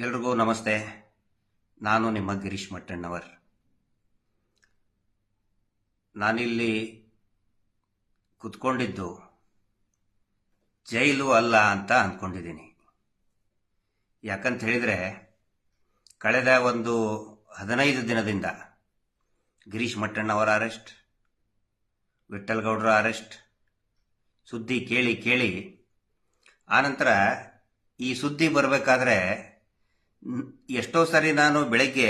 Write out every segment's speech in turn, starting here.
ಎಲ್ರಿಗೂ ನಮಸ್ತೆ. ನಾನು ನಿಮ್ಮ ಗಿರೀಶ್ ಮಟ್ಟಣ್ಣವರ್. ನಾನಿಲ್ಲಿ ಕುತ್ಕೊಂಡಿದ್ದು ಜೈಲು ಅಲ್ಲ ಅಂತ ಅಂದ್ಕೊಂಡಿದ್ದೀನಿ ಯಾಕಂತ ಹೇಳಿದರೆ ಕಳೆದ ಒಂದು ಹದಿನೈದು ದಿನದಿಂದ ಗಿರೀಶ್ ಮಟ್ಟಣ್ಣವರ ಅರೆಸ್ಟ್ ವಿಠಲ್ಗೌಡರ ಅರೆಸ್ಟ್, ಸುದ್ದಿ ಕೇಳಿ ಕೇಳಿ, ಆನಂತರ ಈ ಸುದ್ದಿ ಬರಬೇಕಾದ್ರೆ ಎಷ್ಟೋ ಸಾರಿ ನಾನು ಬೆಳಗ್ಗೆ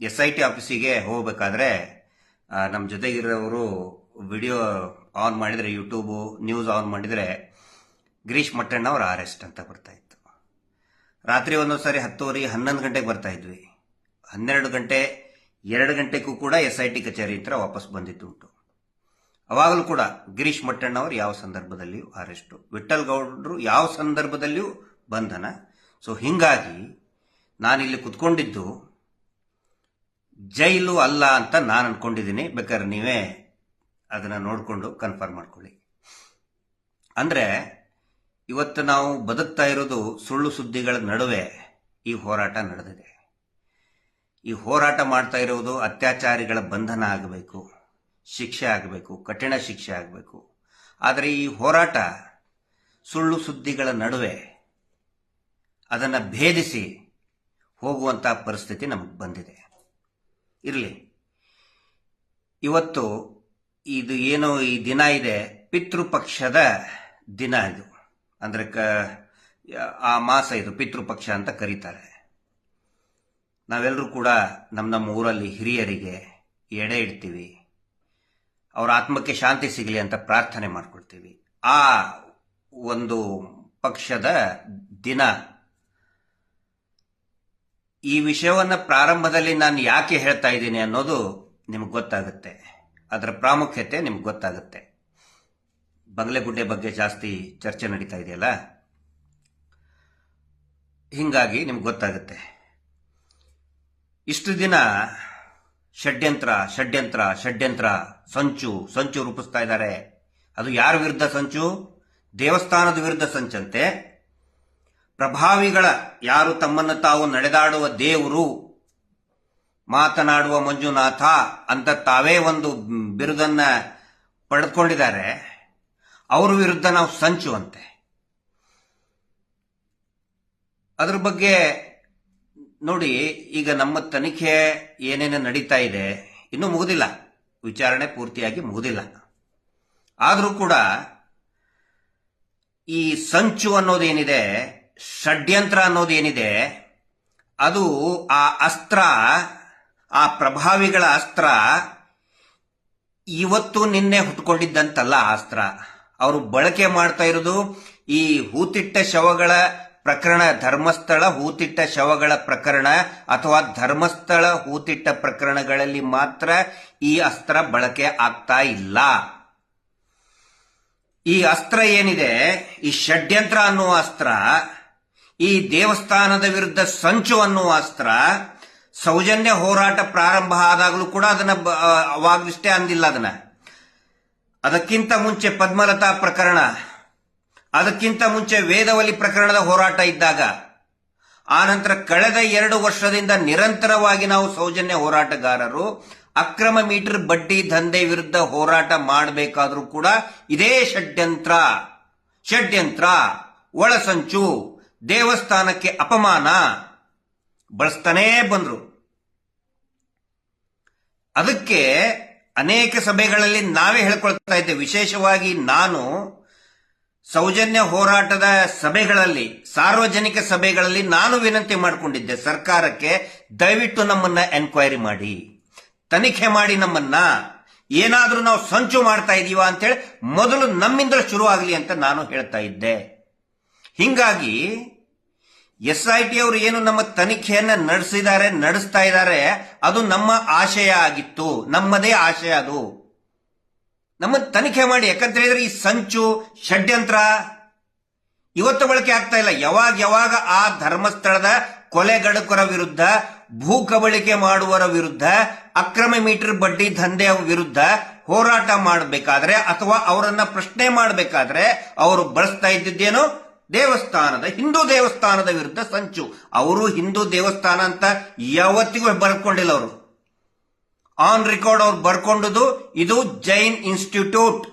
ಎಸ್ ಐ ಟಿ ಆಫೀಸಿಗೆ ಹೋಗಬೇಕಾದ್ರೆ ನಮ್ಮ ಜೊತೆಗಿರೋರು ವಿಡಿಯೋ ಆನ್ ಮಾಡಿದರೆ, ಯೂಟ್ಯೂಬು ನ್ಯೂಸ್ ಆನ್ ಮಾಡಿದರೆ ಗಿರೀಶ್ ಮಟ್ಟಣ್ಣ ಅವರ ಅರೆಸ್ಟ್ ಅಂತ ಬರ್ತಾ ಇತ್ತು. ರಾತ್ರಿ ಒಂದೊಂದು ಸಾರಿ ಹತ್ತುವರೆ, ಹನ್ನೊಂದು ಗಂಟೆಗೆ ಬರ್ತಾ ಇದ್ವಿ. ಹನ್ನೆರಡು ಗಂಟೆ, ಎರಡು ಗಂಟೆಗೂ ಕೂಡ ಎಸ್ ಐ ಟಿ ಕಚೇರಿ ಹತ್ರ ವಾಪಸ್ ಬಂದಿದ್ದುಂಟು ಅವಾಗಲೂ ಕೂಡ ಗಿರೀಶ್ ಮಟ್ಟಣ್ಣವ್ರು ಯಾವ ಸಂದರ್ಭದಲ್ಲಿಯೂ ಅರೆಸ್ಟು. ವಿಠಲ್ ಗೌಡ್ರು ಯಾವ ಸಂದರ್ಭದಲ್ಲಿಯೂ ಬಂಧನ. ಸೊ, ಹಿಂಗಾಗಿ ನಾನಿಲ್ಲಿ ಕುತ್ಕೊಂಡಿದ್ದು ಜೈಲು ಅಲ್ಲ ಅಂತ ನಾನು ಅನ್ಕೊಂಡಿದ್ದೀನಿ. ಬೇಕಾದ್ರೆ ನೀವೇ ಅದನ್ನು ನೋಡಿಕೊಂಡು ಕನ್ಫರ್ಮ್ ಮಾಡ್ಕೊಳ್ಳಿ. ಅಂದರೆ ಇವತ್ತು ನಾವು ಬದುಕ್ತಾ ಇರೋದು ಸುಳ್ಳು ಸುದ್ದಿಗಳ ನಡುವೆ ಈ ಹೋರಾಟ ನಡೆದಿದೆ. ಈ ಹೋರಾಟ ಮಾಡ್ತಾ ಇರುವುದು ಅತ್ಯಾಚಾರಿಗಳ ಬಂಧನ ಆಗಬೇಕು, ಶಿಕ್ಷೆ ಆಗಬೇಕು, ಕಠಿಣ ಶಿಕ್ಷೆ ಆಗಬೇಕು. ಆದರೆ ಈ ಹೋರಾಟ ಸುಳ್ಳು ಸುದ್ದಿಗಳ ನಡುವೆ ಅದನ್ನು ಭೇದಿಸಿ ಹೋಗುವಂಥ ಪರಿಸ್ಥಿತಿ ನಮಗೆ ಬಂದಿದೆ. ಇರಲಿ. ಇವತ್ತು ಇದು ಏನು ಈ ದಿನ ಇದೆ, ಪಿತೃಪಕ್ಷದ ದಿನ ಇದು. ಅಂದರೆ ಕ, ಆ ಮಾಸ ಇದು, ಪಿತೃಪಕ್ಷ ಅಂತ ಕರೀತಾರೆ. ನಾವೆಲ್ಲರೂ ಕೂಡ ನಮ್ಮ ನಮ್ಮ ಊರಲ್ಲಿ ಹಿರಿಯರಿಗೆ ಎಡೆ ಇಡ್ತೀವಿ. ಅವರ ಆತ್ಮಕ್ಕೆ ಶಾಂತಿ ಸಿಗಲಿ ಅಂತ ಪ್ರಾರ್ಥನೆ ಮಾಡ್ಕೊಳ್ತೀವಿ. ಆ ಒಂದು ಪಕ್ಷದ ದಿನ ಈ ವಿಷಯವನ್ನು ಪ್ರಾರಂಭದಲ್ಲಿ ನಾನು ಯಾಕೆ ಹೇಳ್ತಾ ಇದ್ದೀನಿ ಅನ್ನೋದು ನಿಮ್ಗೆ ಗೊತ್ತಾಗುತ್ತೆ. ಅದರ ಪ್ರಾಮುಖ್ಯತೆ ನಿಮ್ಗೆ ಗೊತ್ತಾಗುತ್ತೆ. ಬಂಗ್ಲೆಗುಡ್ಡೆ ಬಗ್ಗೆ ಜಾಸ್ತಿ ಚರ್ಚೆ ನಡೀತಾ ಇದೆಯಲ್ಲ? ಹಿಂಗಾಗಿ ನಿಮ್ಗೆ ಗೊತ್ತಾಗುತ್ತೆ. ಇಷ್ಟು ದಿನ ಷಡ್ಯಂತ್ರ ಷಡ್ಯಂತ್ರ ಷಡ್ಯಂತ್ರ, ಸಂಚು ಸಂಚು ರೂಪಿಸ್ತಾ ಇದ್ದಾರೆ. ಅದು ಯಾರ ವಿರುದ್ಧ ಸಂಚು? ದೇವಸ್ಥಾನದ ವಿರುದ್ಧ ಸಂಚಂತೆ. ಪ್ರಭಾವಿಗಳ ಯಾರು ತಮ್ಮನ್ನು ತಾವು ನಡೆದಾಡುವ ದೇವರು? ಮಾತನಾಡುವ ಮಂಜುನಾಥ ಅಂತ ತಾವೇ ಒಂದು ಬಿರುದನ್ನ ಪಡೆದುಕೊಂಡಿದ್ದಾರೆ ಅವ್ರ ವಿರುದ್ಧ ನಾವು ಸಂಚು ಅಂತೆ ಅದ್ರ ಬಗ್ಗೆ ನೋಡಿ, ಈಗ ನಮ್ಮ ತನಿಖೆ ಏನೇನು ನಡೀತಾ ಇದೆ, ಇನ್ನೂ ಮುಗುದಿಲ್ಲ. ವಿಚಾರಣೆ ಪೂರ್ತಿಯಾಗಿ ಮುಗುದಿಲ್ಲ. ಆದರೂ ಕೂಡ ಈ ಸಂಚು ಅನ್ನೋದೇನಿದೆ ಷಡ್ಯಂತ್ರ ಅನ್ನೋದೇನಿದೆ ಅದು ಆ ಅಸ್ತ್ರ, ಆ ಪ್ರಭಾವಿಗಳ ಅಸ್ತ್ರ ಇವತ್ತು ನಿನ್ನೆ ಹುಟ್ಕೊಂಡಿದ್ದಂತಲ್ಲ ಅಸ್ತ್ರ. ಅವರು ಬಳಕೆ ಮಾಡ್ತಾ ಇರೋದು ಈ ಹೂತಿಟ್ಟ ಶವಗಳ ಪ್ರಕರಣ, ಧರ್ಮಸ್ಥಳ ಹೂತಿಟ್ಟ ಶವಗಳ ಪ್ರಕರಣ ಅಥವಾ ಧರ್ಮಸ್ಥಳ ಹೂತಿಟ್ಟ ಪ್ರಕರಣಗಳಲ್ಲಿ ಮಾತ್ರ ಈ ಅಸ್ತ್ರ ಬಳಕೆ ಆಗ್ತಾ ಇಲ್ಲ. ಈ ಅಸ್ತ್ರ ಏನಿದೆ? ಈ ಷಡ್ಯಂತ್ರ ಅನ್ನುವ ಅಸ್ತ್ರ ಈ ದೇವಸ್ಥಾನದ ವಿರುದ್ಧ ಸಂಚು ಅನ್ನುವ ಅಸ್ತ್ರ ಸೌಜನ್ಯ ಹೋರಾಟ ಪ್ರಾರಂಭ ಆದಾಗಲೂ ಕೂಡ ಅದನ್ನ ಅವಾಗಷ್ಟೇ ಅಂದಿಲ್ಲ ಅದನ್ನ. ಅದಕ್ಕಿಂತ ಮುಂಚೆ ಪದ್ಮಲತಾ ಪ್ರಕರಣ, ಅದಕ್ಕಿಂತ ಮುಂಚೆ ವೇದವಲಿ ಪ್ರಕರಣದ ಹೋರಾಟ ಇದ್ದಾಗ ಆನಂತರ ಕಳೆದ ಎರಡು ವರ್ಷದಿಂದ ನಿರಂತರವಾಗಿ ನಾವು ಸೌಜನ್ಯ ಹೋರಾಟಗಾರರು, ಅಕ್ರಮ ಮೀಟರ್ ಬಡ್ಡಿ ದಂಧೆ ವಿರುದ್ಧ ಹೋರಾಟ ಮಾಡಬೇಕಾದ್ರೂ ಕೂಡ ಇದೇ ಷಡ್ಯಂತ್ರ ಷಡ್ಯಂತ್ರ ಒಳಸಂಚು ದೇವಸ್ಥಾನಕ್ಕೆ ಅಪಮಾನ. ಬಳಸ್ತಾನೇ ಬಂದರು. ಅದಕ್ಕೆ ಅನೇಕ ಸಭೆಗಳಲ್ಲಿ ನಾವೇ ಹೇಳ್ಕೊಳ್ತಾ ಇದ್ದೆ ವಿಶೇಷವಾಗಿ ನಾನು ಸೌಜನ್ಯ ಹೋರಾಟದ ಸಭೆಗಳಲ್ಲಿ, ಸಾರ್ವಜನಿಕ ಸಭೆಗಳಲ್ಲಿ ನಾನು ವಿನಂತಿ ಮಾಡಿಕೊಂಡಿದ್ದೆ. ಸರ್ಕಾರಕ್ಕೆ ದಯವಿಟ್ಟು ನಮ್ಮನ್ನ ಎನ್ಕ್ವೈರಿ ಮಾಡಿ. ತನಿಖೆ ಮಾಡಿ ನಮ್ಮನ್ನ. ಏನಾದರೂ ನಾವು ಸಂಚು ಮಾಡ್ತಾ ಇದೀವ ಅಂತೇಳಿ ಮೊದಲು ನಮ್ಮಿಂದ ಶುರು ಆಗಲಿ ಅಂತ ನಾನು ಹೇಳ್ತಾ ಇದ್ದೆ. ಹಿಂಗಾಗಿ ಎಸ್ ಐ ಟಿ ಅವರು ಏನು ನಮ್ಮ ತನಿಖೆಯನ್ನ ನಡೆಸಿದ್ದಾರೆ, ನಡೆಸ್ತಾ ಇದ್ದಾರೆ, ಅದು ನಮ್ಮ ಆಶಯ ಆಗಿತ್ತು. ನಮ್ಮದೇ ಆಶಯ ಅದು. ನಮ್ಮ ತನಿಖೆ ಮಾಡಿ, ಯಾಕಂತ ಹೇಳಿದ್ರೆ ಈ ಸಂಚು, ಷಡ್ಯಂತ್ರ ಇವತ್ತು ಬಳಕೆ ಆಗ್ತಾ ಇಲ್ಲ. ಯಾವಾಗ ಯಾವಾಗ ಆ ಧರ್ಮಸ್ಥಳದ ಕೊಲೆಗಡುಕರ ವಿರುದ್ಧ, ಭೂ ಕಬಳಿಕೆ ಮಾಡುವರ ವಿರುದ್ಧ, ಅಕ್ರಮ ಮೀಟರ್ ಬಡ್ಡಿ ದಂಧೆ ವಿರುದ್ಧ ಹೋರಾಟ ಮಾಡಬೇಕಾದ್ರೆ ಅಥವಾ ಅವರನ್ನ ಪ್ರಶ್ನೆ ಮಾಡಬೇಕಾದ್ರೆ ಅವರು ಬಳಸ್ತಾ ಇದ್ದಿದ್ದೇನು ದೇವಸ್ಥಾನದ, ಹಿಂದೂ ದೇವಸ್ಥಾನದ ವಿರುದ್ಧ ಸಂಚು. ಅವರು ಹಿಂದೂ ದೇವಸ್ಥಾನ ಅಂತ ಯಾವತ್ತಿಗೂ ಬರ್ಕೊಂಡಿಲ್ಲ ಅವರು. ಆನ್ ರೆಕಾರ್ಡ್ ಅವ್ರು ಬರ್ಕೊಂಡುದು, ಇದು ಜೈನ್ ಇನ್ಸ್ಟಿಟ್ಯೂಟ್.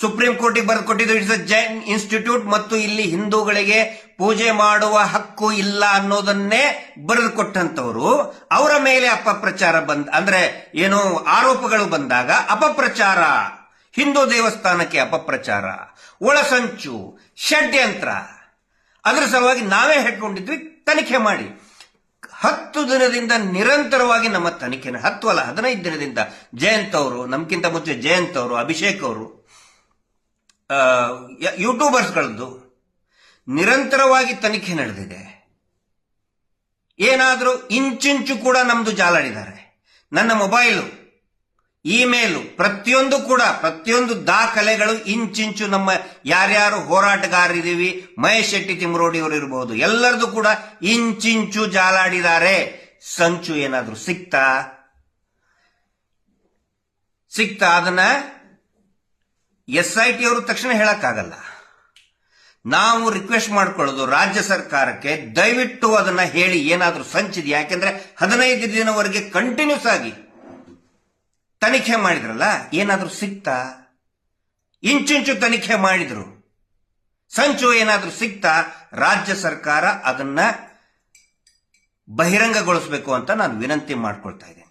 ಸುಪ್ರೀಂ ಕೋರ್ಟಿಗೆ ಬರೆದುಕೊಟ್ಟಿದ್ದು ಇಟ್ಸ್ ಅ ಜೈನ್ ಇನ್ಸ್ಟಿಟ್ಯೂಟ್ ಮತ್ತು ಇಲ್ಲಿ ಹಿಂದೂಗಳಿಗೆ ಪೂಜೆ ಮಾಡುವ ಹಕ್ಕು ಇಲ್ಲ ಅನ್ನೋದನ್ನೇ ಬರೆದು ಕೊಟ್ಟಂತವರು ಅವರ ಮೇಲೆ ಅಪಪ್ರಚಾರ ಬಂದ, ಅಂದ್ರೆ ಏನು ಆರೋಪಗಳು ಬಂದಾಗ ಅಪಪ್ರಚಾರ. ಹಿಂದೂ ದೇವಸ್ಥಾನಕ್ಕೆ ಅಪಪ್ರಚಾರ ಒಳಸಂಚು ಷಡ್ಯಂತ್ರ. ಅದರ ಸಲುವಾಗಿ ನಾವೇ ಹೇಳ್ಕೊಂಡಿದ್ವಿ, ತನಿಖೆ ಮಾಡಿ. ಹತ್ತು ದಿನದಿಂದ ನಿರಂತರವಾಗಿ ನಮ್ಮ ತನಿಖೆ ಹತ್ತು ಅಲ್ಲ, ಹದಿನೈದು ದಿನದಿಂದ. ಜಯಂತ್ ಅವರು ನಮ್ಗಿಂತ ಮುಂಚೆ ಜಯಂತ್ ಅವರು, ಅಭಿಷೇಕ್ ಅವರು ಯೂಟ್ಯೂಬರ್ಸ್ಗಳದ್ದು ನಿರಂತರವಾಗಿ ತನಿಖೆ ನಡೆದಿದೆ. ಏನಾದರೂ ಇಂಚಿಂಚು ಕೂಡ ನಮ್ದು ಜಾಲಾಡಿದ್ದಾರೆ. ನನ್ನ ಮೊಬೈಲು ಇಮೇಲು, ಪ್ರತಿಯೊಂದು ಕೂಡ, ಪ್ರತಿಯೊಂದು ದಾಖಲೆಗಳು ಇಂಚಿಂಚು ನಮ್ಮ ಯಾರ್ಯಾರು ಹೋರಾಟಗಾರರಿದ್ದೀವಿ, ಮಹೇಶ್ ಶೆಟ್ಟಿ ತಿಮ್ರೋಡಿ ಅವರು ಇರಬಹುದು ಎಲ್ಲರದು ಕೂಡ ಇಂಚಿಂಚು ಜಾಲಾಡಿದ್ದಾರೆ. ಸಂಚು ಏನಾದರೂ ಸಿಕ್ತಾ? ಸಿಕ್ತಾ? ಅದನ್ನ ಎಸ್ ಐ ಟಿ ಅವರು ತಕ್ಷಣ ಹೇಳಕ್ಕಾಗಲ್ಲ. ನಾವು ರಿಕ್ವೆಸ್ಟ್ ಮಾಡ್ಕೊಳ್ಳೋದು ರಾಜ್ಯ ಸರ್ಕಾರಕ್ಕೆ, ದಯವಿಟ್ಟು ಅದನ್ನ ಹೇಳಿ ಏನಾದರೂ ಸಂಚಿದೆ ಯಾಕೆಂದ್ರೆ ಹದಿನೈದು ದಿನವರೆಗೆ ಕಂಟಿನ್ಯೂಸ್ ಆಗಿ ತನಿಖೆ ಮಾಡಿದ್ರಲ್ಲ, ಏನಾದರೂ ಸಿಕ್ತಾ? ಇಂಚಿಂಚು ತನಿಖೆ ಮಾಡಿದ್ರು. ಸಂಚು ಏನಾದರೂ ಸಿಗ್ತಾ ರಾಜ್ಯ ಸರ್ಕಾರ ಅದನ್ನ ಬಹಿರಂಗಗೊಳಿಸಬೇಕು ಅಂತ ನಾನು ವಿನಂತಿ ಮಾಡ್ಕೊಳ್ತಾ ಇದ್ದೇನೆ.